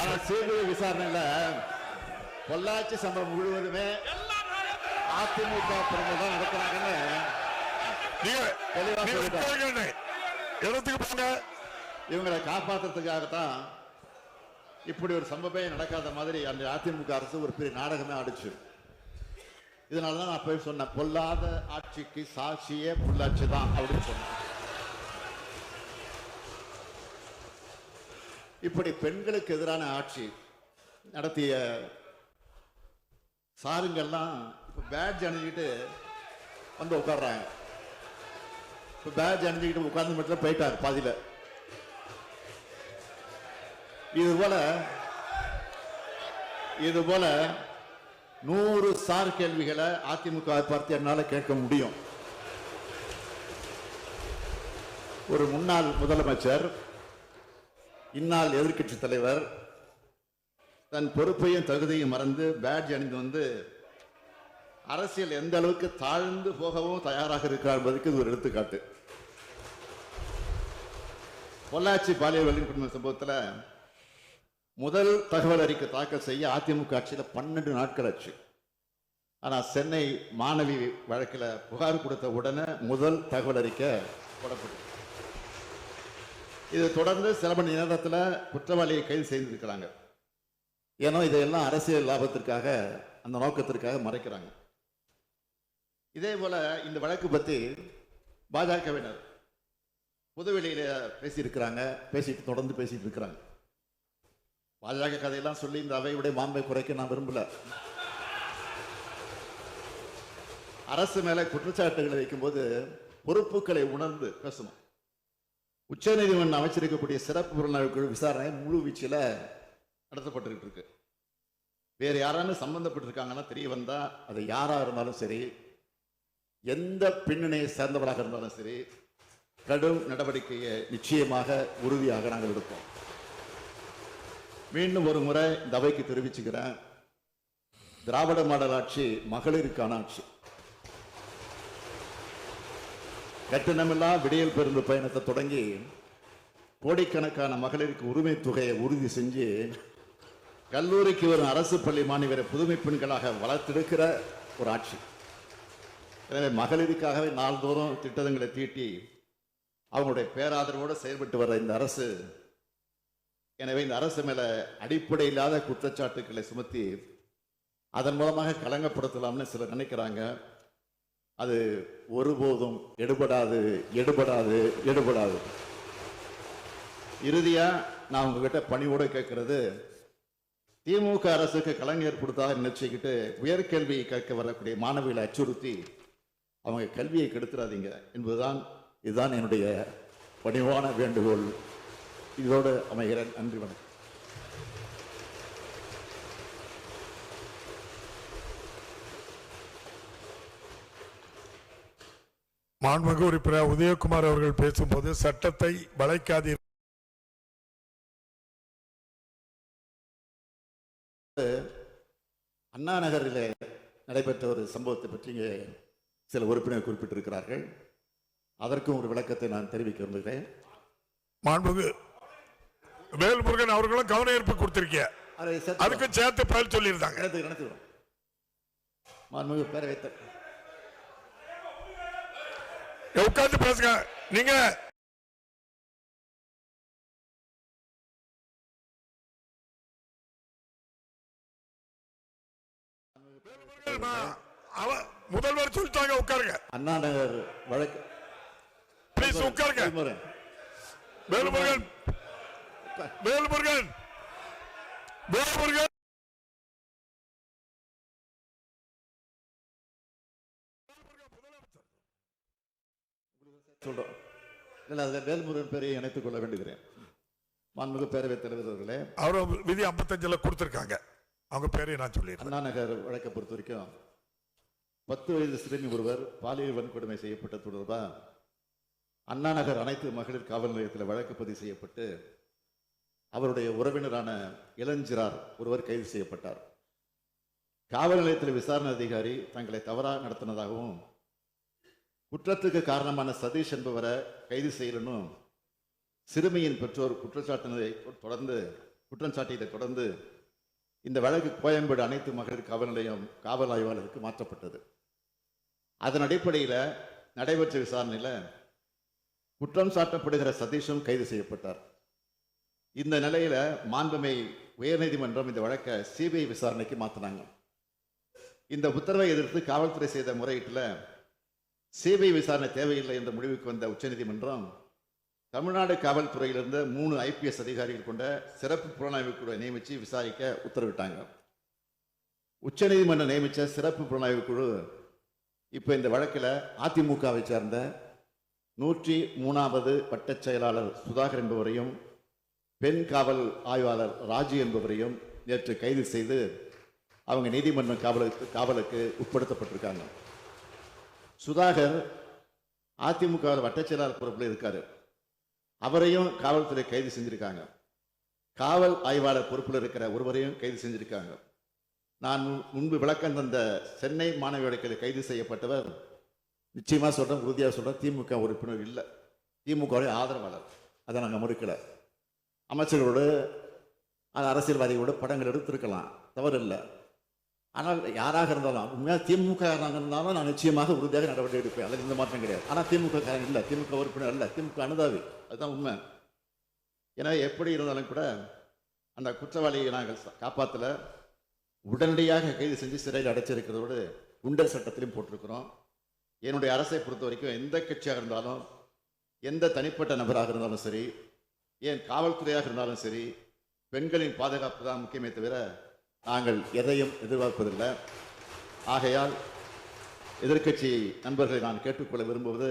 ஆனா சிபிஐ விசாரணையில பொள்ளாச்சி சம்பவம் முழுவதுமே அதிமுக தான் நடக்கிறாங்கன்னு. இடத்துக்கு போங்க. இவங்களை காப்பாத்துறதுக்காகத்தான் இப்படி ஒரு சம்பவமே நடக்காத மாதிரி அந்த அதிமுக அரசு ஒரு பெரிய நாடகமே ஆடிச்சு. இதனால தான் நான் போய் சொன்னேன் பொல்லாத ஆட்சிக்கு சாட்சியே பொள்ளாச்சி தான் அப்படின்னு சொன்னேன். இப்படி பெண்களுக்கு எதிரான ஆட்சி நடத்திய சாருங்கள்லாம் இப்போ பேட்ஜ் அணிஞ்சிக்கிட்டு வந்து உட்கார்றாங்க. இப்போ பேட்ஜ் அணிஞ்சிக்கிட்டு உட்கார்ந்து மட்டும் போயிட்டார் பாதியில. இது போல இது போல நூறு சார் கேள்விகளை அதிமுக பார்த்து என்னால கேட்க முடியும். ஒரு முன்னாள் முதலமைச்சர் இந்நாள் எதிர்க்கட்சி தலைவர் தன் பொறுப்பையும் தகுதியும் மறந்து பேட்ஜ் அணிந்து வந்து அரசியல் எந்த அளவுக்கு தாழ்ந்து போகவும் தயாராக இருக்கிறார் என்பதற்கு இது ஒரு எடுத்துக்காட்டு. பொள்ளாச்சி பாலியல் வல்லுநர் சம்பவத்தில் முதல் தகவல் அறிக்கை தாக்கல் செய்ய அதிமுக ஆட்சியில் பன்னெண்டு நாட்கள் ஆச்சு. ஆனால் சென்னை மாணவி வழக்கில் புகார் கொடுத்த உடனே முதல் தகவல் அறிக்கை போடப்பட்டது இது தொடர்ந்து சில மணி நேரத்தில் குற்றவாளியை கைது செய்திருக்கிறாங்க. ஏன்னா இதையெல்லாம் அரசியல் லாபத்திற்காக அந்த நோக்கத்திற்காக மறைக்கிறாங்க. இதே போல இந்த வழக்கு பற்றி பாஜகவினர் புதுவெளியில் பேசியிருக்கிறாங்க பேசிட்டு தொடர்ந்து பேசிட்டு இருக்கிறாங்க பாஜக கதையெல்லாம் சொல்லி இந்த அவையுடைய மாண்பை குறைக்க நான் விரும்பல. அரசு மேலே குற்றச்சாட்டுகளை வைக்கும்போது பொறுப்புகளை உணர்ந்து பேசணும். உச்சநீதிமன்றம் அமைச்சிருக்கக்கூடிய சிறப்பு புலனாய்வு குழு விசாரணை முழு வீச்சில் நடத்தப்பட்டுக்கிட்டு இருக்கு வேறு யாராலும் சம்பந்தப்பட்டிருக்காங்கன்னா தெரிய வந்தால் அது யாராக இருந்தாலும் சரி எந்த பின்னணியை சேர்ந்தவராக இருந்தாலும் சரி கடும் நடவடிக்கையை நிச்சயமாக உறுதியாக நாங்கள் எடுப்போம். மீண்டும் ஒரு முறை இந்த அவைக்கு தெரிவிச்சுக்கிறேன். திராவிட மாடல் ஆட்சி மகளிருக்கான ஆட்சி. கட்டணமில்லா விடியல் பெருந்து பயணத்தை தொடங்கி கோடிக்கணக்கான மகளிருக்கு உரிமை தொகையை உறுதி செஞ்சு கல்லூரிக்கு வரும் அரசு பள்ளி மாணவரை புதுமை பெண்களாக வளர்த்தெடுக்கிற ஒரு ஆட்சி. எனவே மகளிருக்காகவே நாள்தோறும் திட்டங்களை தீட்டி அவங்களுடைய பேராதரவோடு செயல்பட்டு வர இந்த அரசு எனவே இந்த அரசு மேலே அடிப்படை இல்லாத குற்றச்சாட்டுக்களை சுமத்தி அதன் மூலமாக களங்கப்படுத்தலாம்னு சிலர் நினைக்கிறாங்க. அது ஒருபோதும் எடுபடாது எடுபடாது எடுபடாது. இறுதியாக நான் உங்ககிட்ட பணிவோடு கேட்கறது திமுக அரசுக்கு கலைஞர் ஏற்படுத்தாத நினைச்சுக்கிட்டு உயர்கல்வி கேட்க வரக்கூடிய மாணவிகளை அச்சுறுத்தி அவங்க கல்வியை கெடுத்துறாதீங்க என்பதுதான் இதுதான் என்னுடைய பணிவான வேண்டுகோள். இதோடு அமைகிறேன். நன்றி வணக்கம். மாண்புமிகு உறுப்பினர் உதயகுமார் அவர்கள் பேசும்போது சட்டத்தை வளைக்காதீர் அண்ணா நகரிலே நடைபெற்ற ஒரு சம்பவத்தை பற்றி இங்கே சில உறுப்பினர் குறிப்பிட்டிருக்கிறார்கள். அதற்கும் ஒரு விளக்கத்தை நான் தெரிவிக்க விரும்புகிறேன். மாண்புமிகு வேல்முருகன் அவர்களும் கவன ஈர்ப்பு கொடுத்திருக்கீங்க அதை சேர்த்து பதில் சொல்லியிருந்தாங்க. மாண்புமிகு பேரவைத் தலைவர் உட்கார்ந்து பேசுங்க. நீங்க. முதல்வர் சொல்லிட்டாங்க உட்காருங்க. அண்ணா நகர் வழக்கு ப்ளீஸ் உட்காருங்க. வேலுமுருகன். வேலுமுருகன். வேலுமுருகன். சொல்றோம். இல்லை அதில் வேல்முருகன் பேரை இணைத்துக் கொள்ள வேண்டுகிறேன். மாண்புமிகு பேரவைத் தலைவர் அவர்களே அவர் விதி 55 கொடுத்திருக்காங்க. அவங்க பேரையும் நான் சொல்லிடுறேன். அண்ணா நகர் வழக்கை பொறுத்த வரைக்கும் பத்து வயது சிறுமி ஒருவர் பாலியல் வன்கொடுமை செய்யப்பட்ட தொடர்பா அண்ணா நகர் அனைத்து மகளிர் காவல் நிலையத்தில் வழக்கு பதிவு செய்யப்பட்டு அவருடைய உறவினரான இளஞ்சிறார் ஒருவர் கைது செய்யப்பட்டார். காவல் நிலையத்தில் விசாரணை அதிகாரி தங்களை தவறாக நடத்தினதாகவும் குற்றத்துக்கு காரணமான சதீஷ் என்பவரை கைது செய்யலனும் சிறுமியின் பெற்றோர் குற்றச்சாட்டினதை தொடர்ந்து குற்றம் சாட்டியதை தொடர்ந்து இந்த வழக்கு கோயம்பேடு அனைத்து மகளிர் காவல் நிலையம் காவல் ஆய்வாளருக்கு மாற்றப்பட்டது. அதன் அடிப்படையில் நடைபெற்ற விசாரணையில் குற்றம் சாட்டப்படுகிற சதீஷும் கைது செய்யப்பட்டார். இந்த நிலையில் மாண்புமை உயர்நீதிமன்றம் இந்த வழக்கை சிபிஐ விசாரணைக்கு மாற்றினாங்க இந்த உத்தரவை எதிர்த்து காவல்துறை செய்த முறையீட்டில் சிபிஐ விசாரணை தேவையில்லை என்ற முடிவுக்கு வந்த உச்சநீதிமன்றம் தமிழ்நாடு காவல்துறையிலிருந்து மூணு ஐபிஎஸ் அதிகாரிகள் கொண்ட சிறப்பு புலனாய்வு குழுவை நியமித்து விசாரிக்க உத்தரவிட்டாங்க. உச்சநீதிமன்றம் நியமித்த சிறப்பு புலனாய்வு குழு இப்போ இந்த வழக்கில் அதிமுகவை சேர்ந்த நூற்றி மூணாவது பட்டச் செயலாளர் சுதாகர் என்பவரையும் பெண் காவல் ஆய்வாளர் ராஜு என்பவரையும் நேற்று கைது செய்து அவங்க நீதிமன்ற காவலுக்கு காவலுக்கு உட்படுத்தப்பட்டிருக்காங்க. சுதாகர் அதிமுக வட்டச்செயலாளர் பொறுப்பில் இருக்கார். அவரையும் காவல்துறை கைது செஞ்சுருக்காங்க. காவல் ஆய்வாளர் பொறுப்பில் இருக்கிற ஒருவரையும் கைது செஞ்சுருக்காங்க. நான் முன்பு விளக்கம் தந்த சென்னை மாணவியோட கைது செய்யப்பட்டவர் நிச்சயமாக சொல்கிறேன் உறுதியாக சொல்கிறேன் திமுக உறுப்பினர் இல்லை. திமுகவுடைய ஆதரவாளர். அதை நாங்கள் முறுக்கலை. அமைச்சர்களோடு அது அரசியல்வாதிகளோடு படங்கள் எடுத்திருக்கலாம். தவறு இல்லை. ஆனால் யாராக இருந்தாலும் உண்மையாக திமுக காரங்க இருந்தாலும் நான் நிச்சயமாக உறுதியாக நடவடிக்கை எடுப்பேன். அதில் இந்த மாற்றம் கிடையாது. ஆனால் திமுக காரணம் இல்லை திமுக உறுப்பினர் இல்லை திமுக அனுதாவி அதுதான் உண்மை. ஏன்னா எப்படி இருந்தாலும் கூட அந்த குற்றவாளியை நாங்கள் காப்பாற்றல உடனடியாக கைது செஞ்சு சிறையில் அடைச்சிருக்கிறதோடு குண்டர் சட்டத்திலையும் போட்டிருக்கிறோம். என்னுடைய அரசை பொறுத்த வரைக்கும் எந்த கட்சியாக இருந்தாலும் எந்த தனிப்பட்ட நபராக இருந்தாலும் சரி ஏன் காவல்துறையாக இருந்தாலும் சரி பெண்களின் பாதுகாப்பு தான் முக்கியமே தவிர நாங்கள் எதையும் எதிர்பார்ப்பதில்லை. ஆகையால் எதிர்க்கட்சி நண்பர்களை நான் கேட்டுக்கொள்ள விரும்புவது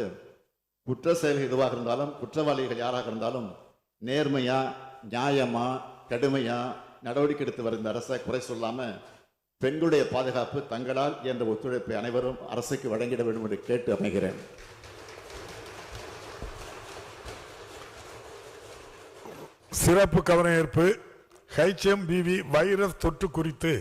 குற்ற செயல்கள் எதுவாக இருந்தாலும் குற்றவாளிகள் யாராக இருந்தாலும் நேர்மையா நியாயமா கடுமையா நடவடிக்கை எடுத்து வருகிற அரசை குறை சொல்லாமல் பெண்களுடைய பாதுகாப்பு தங்களால் என்ற ஒத்துழைப்பை அனைவரும் அரசுக்கு வழங்கிட வேண்டும் என்று கேட்டு அமைகிறேன். சிறப்பு கவனஈர்ப்பு ஹெச்எம்பிவி வைரஸ் தொற்று குறித்து